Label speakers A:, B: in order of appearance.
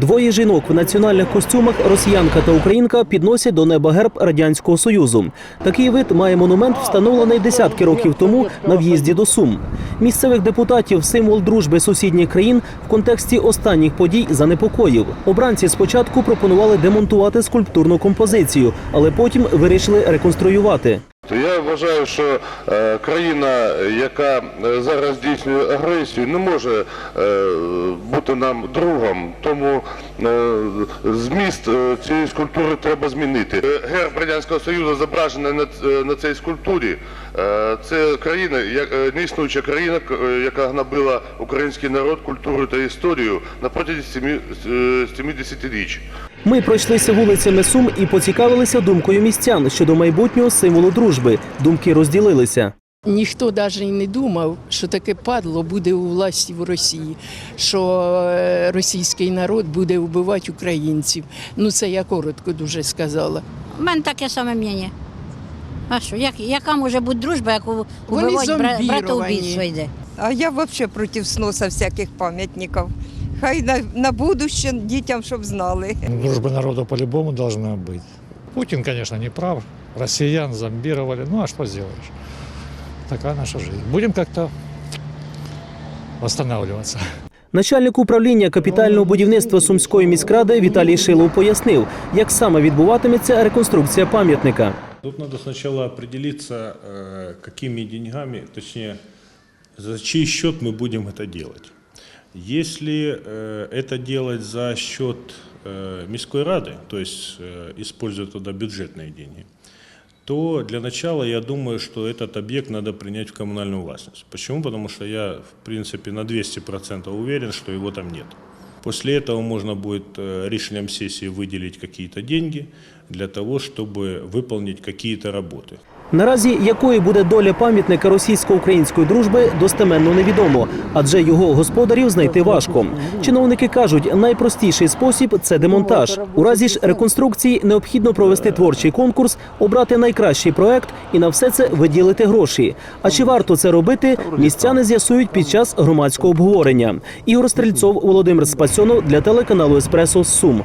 A: Двоє жінок в національних костюмах, росіянка та українка, підносять до неба герб радянського союзу. Такий вид має монумент, встановлений десятки років тому на в'їзді до Сум. Місцевих депутатів символ дружби сусідніх країн в контексті останніх подій занепокоїв. Обранці спочатку пропонували демонтувати скульптурну композицію, але потім вирішили реконструювати.
B: Я вважаю, що е, країна, яка е, зараз здійснює агресію, не може е, бути нам другом. Тому е, зміст е, цієї скульптури треба змінити. Е, Герб Радянського Союзу зображений на, цій скульптурі. Це країна, як- неіснуюча країна, яка гнобила український народ, культуру та історію на протязі сімі- е, 70 річ.
A: Ми пройшлися вулицями Сум і поцікавилися думкою містян щодо майбутнього символу дружби. Думки розділилися.
C: Ніхто навіть і не думав, що таке падло буде у власті в Росії, що е, російський народ буде вбивати українців. Ну це я коротко дуже сказала.
D: У мене таке саме мнення. А що, як, яка може бути дружба, яку бра, братоубійство йде?
E: А я вообще против сноса всяких памятников. Хай на, на будущее дітям, щоб знали.
F: Дружба народа по-любому должна быть. Путин, конечно, не прав. Россиян зомбировали. Ну а что сделаешь? Такая наша жизнь. Будем как-то восстанавливаться.
A: Начальник управління капітального будівництва Сумської міськради Віталій Шилов пояснив, як саме відбуватиметься реконструкція пам'ятника.
G: Тут надо сначала определиться, э, какими деньгами, точнее, за чей счет мы будем это делать. Если э, это делать за счет э, Мирской Рады, то есть э, используя туда бюджетные деньги, то для начала я думаю, что этот объект надо принять в коммунальную властность. Почему? Потому что я, в принципе, на 200% уверен, что его там нет. После этого можно будет э, решением сессии выделить какие-то деньги для того, чтобы выполнить какие-то работы.
A: Наразі якою буде доля пам'ятника російсько-української дружби, достеменно невідомо, адже його господарів знайти важко. Чиновники кажуть, найпростіший спосіб це демонтаж. У разі ж реконструкції необхідно провести творчий конкурс, обрати найкращий проект і на все це виділити гроші. А чи варто це робити? Містяни з'ясують під час громадського обговорення. Ігор Стрельцов, Володимир Спасьонов для телеканалу Еспресо Сум.